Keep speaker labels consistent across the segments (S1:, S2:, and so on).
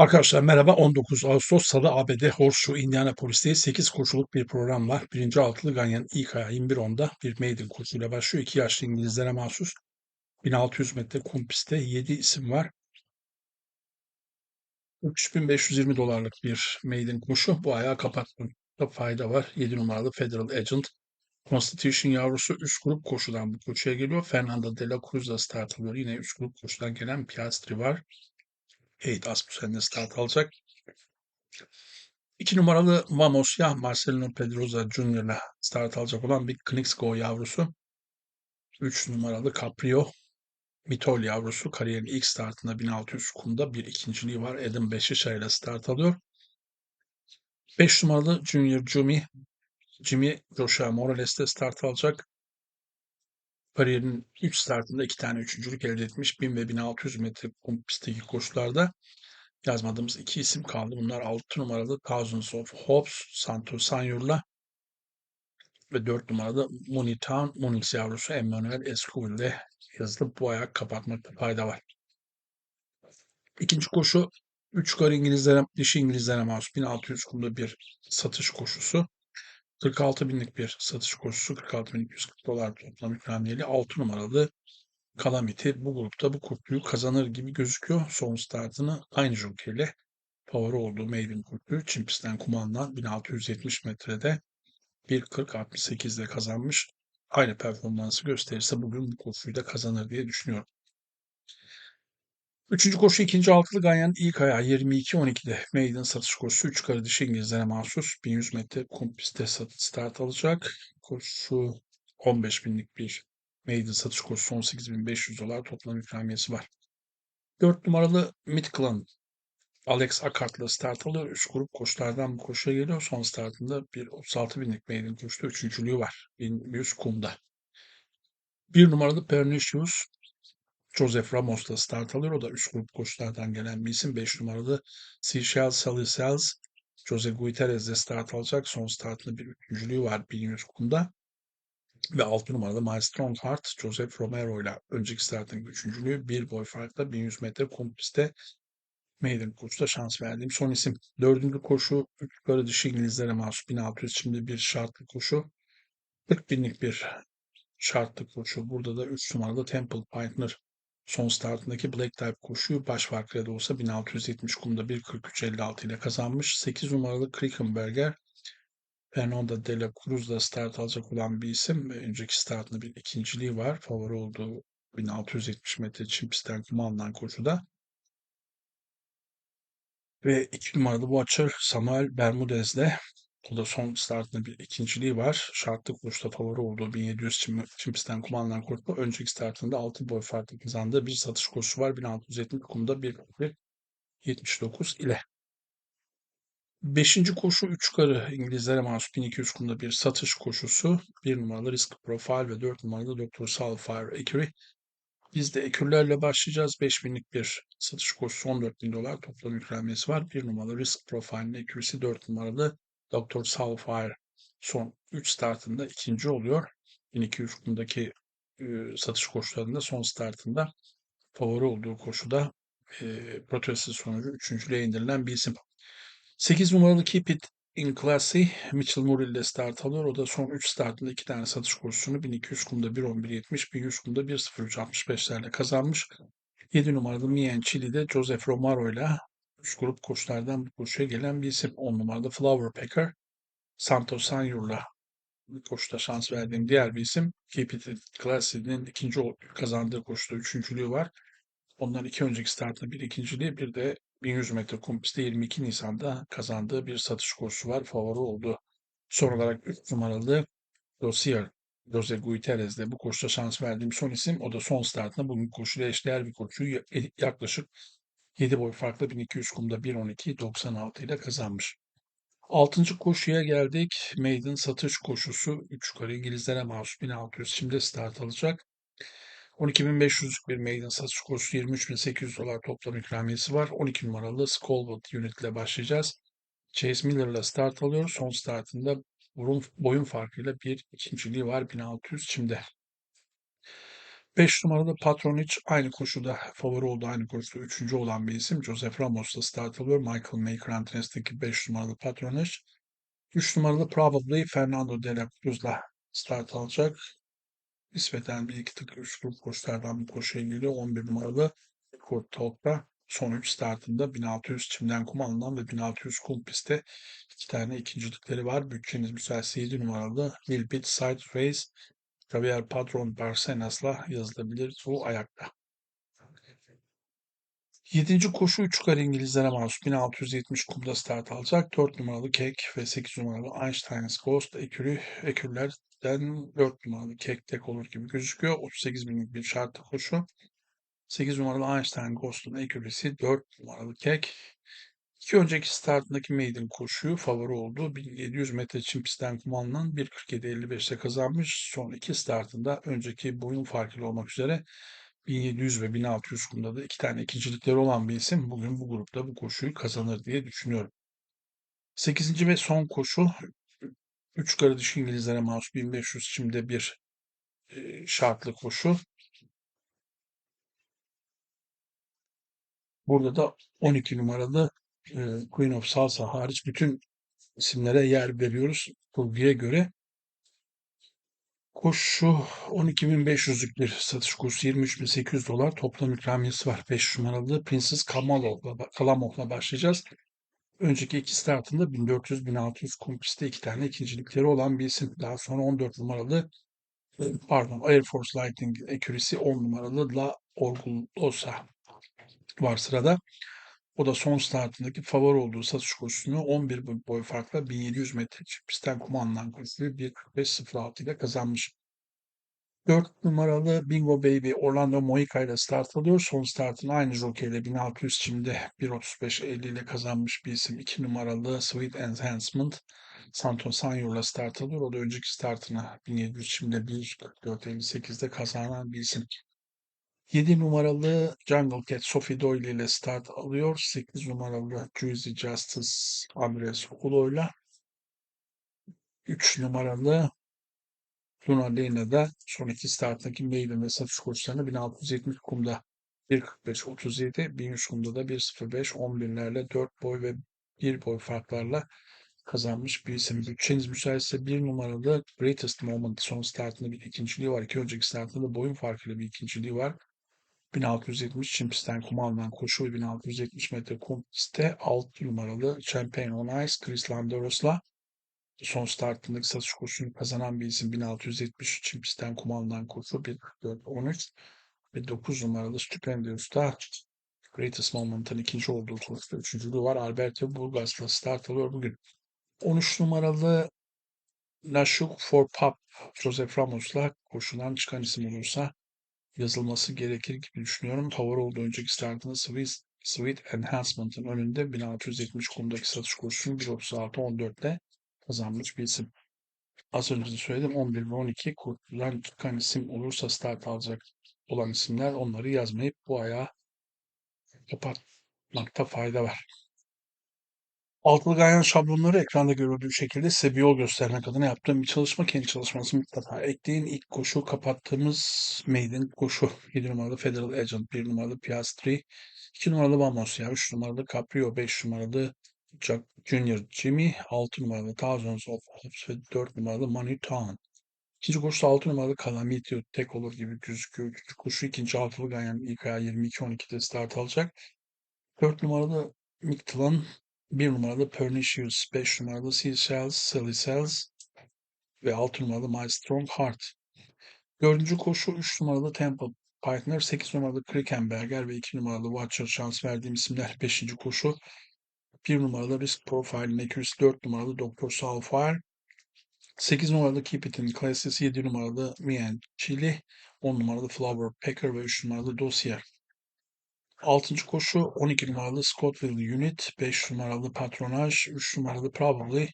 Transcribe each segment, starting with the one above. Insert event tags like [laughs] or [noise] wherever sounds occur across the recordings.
S1: Arkadaşlar merhaba. 19 Ağustos Salı ABD Horseshoe Indianapolis'teyiz. 8 koşuluk bir program var. Birinci altılı Ganyan ilk ayağı 21.10'da bir maiden koşuyla başlıyor. İki yaşlı İngilizlere mahsus 1600 metre kum pistte 7 isim var. 3520 dolarlık bir maiden koşu. Bu ayağı kapatmakta fayda var. 7 numaralı Federal Agent. Constitution yavrusu üst grup koşudan bu koşuya geliyor. Fernando de la Cruz'la start alıyor. Yine üst grup koşudan gelen Piastri var. Kate Asmussen de start alacak. 2 numaralı Vamos ya Marcelino Pedroza Jr.'la start alacak olan bir Knixgo yavrusu. 3 numaralı Caprio Mitol yavrusu kariyerin ilk startında 1600 kumda bir ikinciliği var. Adam Beşişa ile start alıyor. 5 numaralı Junior Jimmy Jimmy Joshua Morales'te start alacak. Kariyerin 3 startında 2 tane üçüncülük elde etmiş. 1000 ve 1600 metre kum pistteki koşularda yazmadığımız iki isim kaldı. Bunlar 6 numaralı Thousands of Hopes Santos Sanyur'la ve 4 numaralı Monitown Monix yavrusu Emmanuel Escobar'le yazılıp bu ayak kapatmakta fayda var. İkinci koşu 3 kar İngilizlere, dişi İngilizlere mahsus 1600 kumda bir satış koşusu. 46 binlik bir satış koşusu. 46 bin 240 dolar toplam ikramiyeli. 6 numaralı Calamity bu grupta bu kurtluyu kazanır gibi gözüküyor. Son startını aynı jokeyle favori olduğu Maiden kurtluyu Çin pistten kumandan 1670 metrede 1.40-68'de kazanmış. Aynı performansı gösterirse bugün bu koşuyu da kazanır diye düşünüyorum. Üçüncü koşu ikinci altılı Ganyan ilk ayağı 22-12'de Maiden satış koşusu 3 karı dişi İngilizlere mahsus 1100 metre kum pistte start alacak. Koşu 15 binlik bir Maiden satış koşusu 18.500 dolar toplam ikramiyesi var. 4 numaralı Midclan Alex Akart'la start alıyor. 3 grup koşulardan bu koşuya geliyor. Son startında bir 36 binlik maiden koşuda üçüncülüğü var. 1100 kumda. 1 numaralı Pernicious Joseph Ramos'la start alıyor. O da 3 grup koşulardan gelen bir isim. 5 numaralı Seychelles Salisels Jose Guiterres'le start alacak. Son startında bir üçüncülüğü var 1100 kumda. Ve 6 numaralı My Strongheart Joseph Romero ile önceki startın üçüncülüğü bir boy farkla 1100 metre kum pistte Maiden koşuda şans verdiğim son isim. Dördüncü koşu 3 yukarı dışı İngilizlere mahsus 1600 şimdi bir şartlı koşu. 40 binlik bir şartlı koşu. Burada da 3 numaralı Temple Pioneer son startındaki Black Type koşuyu baş farkıyla da olsa 1670 kumda 1.43.56 ile kazanmış. 8 numaralı Krickenberger Fernando de la Cruz'da start alacak olan bir isim. Önceki startında bir ikinciliği var. Favori olduğu 1670 metre çim pistten kuma alınan koşuda. Ve 2 numaralı Watcher Samuel Bermudez'de o da son startında bir ikinciliği var. Şartlı koşuda favori olduğu 1700 çim, çim pistten kullanılan koşu. Önceki startında 6 boy farklı kazandığı bir satış koşusu var. 1670 kumda 1 79 ile. Beşinci koşu 3 karı İngilizlere mahsus 1200 kumda bir satış koşusu. 1 numaralı Risk Profile ve 4 numaralı Dr. Salfire Ecury. Biz de ekürlerle başlayacağız. 5000'lik bir satış koşusu 14 bin dolar toplam ikramiyesi var. 1 numaralı Risk Profile'in ekürisi 4 numaralı Dr. Salfire son 3 startında ikinci oluyor. 1200 kumdaki e, satış koşularında son startında favori olduğu koşuda e, protesti sonucu üçüncülüğe indirilen bir isim. 8 numaralı Keep It in Classy Mitchell Murray ile start alıyor. O da son 3 startında 2 tane satış kursunu 1200 kumda 1.11.70, 1100 kumda 1.03.65'lerle kazanmış. 7 numaralı Mien Chili'de Joseph Romaro ile 3 grup koşulardan bu koşuya gelen bir isim. 10 numaralı Flower Packer Santos Sanyur'la koşuda şans verdiğim diğer bir isim. Keep It Classy'nin ikinci kazandığı koşuda üçüncülüğü var. Ondan iki önceki startında bir ikinciliği bir de 1100 metre kum pistte 22 Nisan'da kazandığı bir satış koşusu var. Favori oldu. Son olarak 3 numaralı Dossier Jose Guiterres'de bu koşuda şans verdiğim son isim. O da son startında bugün koşuyla eşdeğer bir koşuyu yaklaşık 7 boy farklı 1200 kumda 1.12.96 ile kazanmış. Altıncı koşuya geldik. Maiden satış koşusu. 3 yukarı İngilizlere mahsus 1600 şimdi start alacak. 12.500'lük bir maiden satış koşusu 23.800 dolar toplam ikramiyesi var. 12 numaralı Skolwood Unit ile başlayacağız. Chase Miller ile start alıyor. Son startında burun, boyun farkıyla bir ikinciliği var 1600 çimde. 5 numaralı Patronic aynı koşuda favori oldu. Aynı koşuda 3. olan bir isim. Joseph Ramos'la start alıyor. Michael Maker Antones'teki 5 numaralı Patronic. 3 numaralı Probably Fernando de la Cruz'la start alacak. Nispeten bir iki tık üç grup koşulardan bu koşuya geliyor. 11 numaralı Kurt Talk'ta son 3 startında 1600 çimden kum alınan ve 1600 kum pistte iki tane ikincilikleri var. Bütçeniz müsaitse 7 numaralı Wilbit Side Race Javier Padron Barcenas'la yazılabilir bu ayakta. 7. koşu 3 kare İngilizlere mahsus 1670 kumda start alacak. 4 numaralı Kek ve 8 numaralı Einstein's Ghost ekürü, ekürlerden 4 numaralı Kek tek olur gibi gözüküyor. 38 binlik bir şartlı koşu. 8 numaralı Einstein Ghost'un ekürisi 4 numaralı Kek. İki önceki startındaki maiden koşuyu favori oldu. 1700 metre çim pistten kullanılan 1.47.55'te kazanmış. Son iki startında önceki boyun farkıyla olmak üzere 1700 ve 1600 kumda da iki tane ikincilikleri olan bir isim bugün bu grupta bu koşuyu kazanır diye düşünüyorum. 8. ve son koşu 3 karı dişi İngilizlere mahsus 1500 çimde bir e, şartlı koşu. Burada da 12 numaralı Queen of Salsa hariç bütün isimlere yer veriyoruz kurguya göre. Koşu 12.500'lük bir satış kursu 23.800 dolar toplam ikramiyesi var. 5 numaralı Princess Kamalov'la Kalamov'la başlayacağız. Önceki iki startında 1400-1600 kum pistte iki tane ikincilikleri olan bir isim. Daha sonra 14 numaralı e, pardon Air Force Lightning Accuracy 10 numaralı La Orgullosa var sırada. O da son startındaki favori olduğu satış koşusunu 11 boy farkla 1700 metre pistten kumandan koşuyu 1.45.06 ile kazanmış. 4 numaralı Bingo Baby Orlando Moica ile start alıyor. Son startını aynı jockey ile 1600 çimde 1.35.50 ile kazanmış bir isim. 2 numaralı Sweet Enhancement Santo Sanyo ile start alıyor. O da önceki startını 1700 çimde 1.44.58'de kazanan bir isim. 7 numaralı Jungle Cat Sophie Doyle ile start alıyor. 8 numaralı Juicy Justice Andres Hulo'yla 3 numaralı Luna Lena'da son iki starttaki maiden ve satış koşularını 1670 kumda 1.45-37, 1100 kumda da 1.05, 11'lerle 4 boy ve 1 boy farklarla kazanmış bir isim. Bütçeniz müsaitse bir numaralı Greatest Moment son startında bir ikinciliği var. İki önceki startında boyun farkıyla bir ikinciliği var. 1670 çim pistten kum alınan koşu ve 1670 metre kum pistte 6 numaralı Champagne on Ice Chris Landeros'la son startındaki satış koşusunu kazanan bir isim 1670 çim pistten kum alınan koşu 1.44-13 ve 9 numaralı Stupendius'ta Greatest Moment'ın ikinci olduğu koşuda üçüncülüğü var. Alberto Burgas'la start alıyor bugün. 13 numaralı Nashuk for Pop Joseph Ramos'la koşudan çıkan isim olursa yazılması gerekir gibi düşünüyorum. Olduğu önceki startında Sweet, Sweet Enhancement'ın önünde 1670 kumdaki satış koşusunu 1.36-14'te kazanmış bir isim. Az önce de söyledim 11 ve 12 kurtulan çıkan isim olursa start alacak olan isimler onları yazmayıp bu ayağı kapatmakta fayda var. Altılı ganyan şablonları ekranda görüldüğü şekilde size yol göstermek adına yaptığım bir çalışma. Kendi çalışmanızı mutlaka ekleyin. İlk koşu kapattığımız maiden koşu. [laughs] 7 numaralı Federal Agent, 1 numaralı Piastri, 2 numaralı Vamos ya, 3 numaralı Caprio, 5 numaralı Jack Junior Jimmy, 6 numaralı Thousands of Hopes ve 4 numaralı Money Town. İkinci koşu 6 numaralı Calamity tek olur gibi gözüküyor. Üçüncü koşu ikinci altılı ganyan ilk ayağı 22-12'de start alacak. 4 numaralı Mictlan, 1 numaralı Pernicious, 5 numaralı Seashells, Silly Cells ve 6 numaralı My Strong Heart. Dördüncü koşu 3 numaralı Temple Partner, 8 numaralı Krickenberger ve 2 numaralı Watcher şans verdiğim isimler. [laughs] Beşinci koşu 1 numaralı Risk Profile Accuracy, 4 numaralı Dr. Soulfire, 8 numaralı Keep It In Classes, 7 numaralı and Chili, 10 numaralı Flower Packer ve 3 numaralı Dossier. 6. koşu 12 numaralı Scottville Unit, 5 numaralı Patronage, 3 numaralı Probably,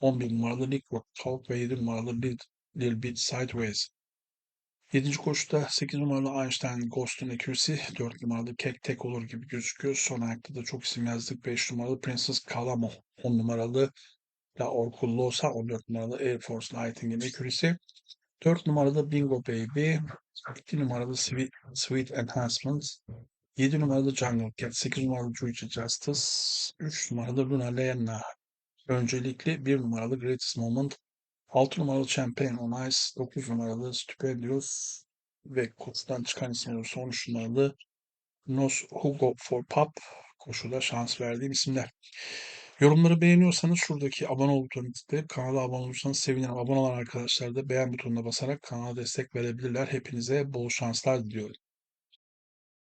S1: 11 numaralı Liquid Talk ve 7 numaralı Little, Little Bit Sideways. 7. koşuda 8 numaralı Einstein Ghost'un Accuracy, 4 numaralı Kek Tek olur gibi gözüküyor. Son ayakta da çok isim yazdık. 5 numaralı Princess Calamo, 10 numaralı La Orcullosa, 14 numaralı Air Force Lighting'in Accuracy. 4 numaralı Bingo Baby, 2 numaralı Sweet, Sweet Enhancement, 7 numaralı Jungle Cat, 8 numaralı Juicy Justice, 3 numaralı Luna Lena. Öncelikli 1 numaralı Greatest Moment, 6 numaralı Champagne on Ice, 9 numaralı Stupendios ve koçtan çıkan isim olursa 13 numaralı Nos Hugo for Pop koşuda şans verdiğim isimler. Yorumları beğeniyorsanız şuradaki abone ol butonuna tıklayıp kanala abone olursanız sevinirim. Abone olan arkadaşlar da beğen butonuna basarak kanala destek verebilirler. Hepinize bol şanslar diliyorum.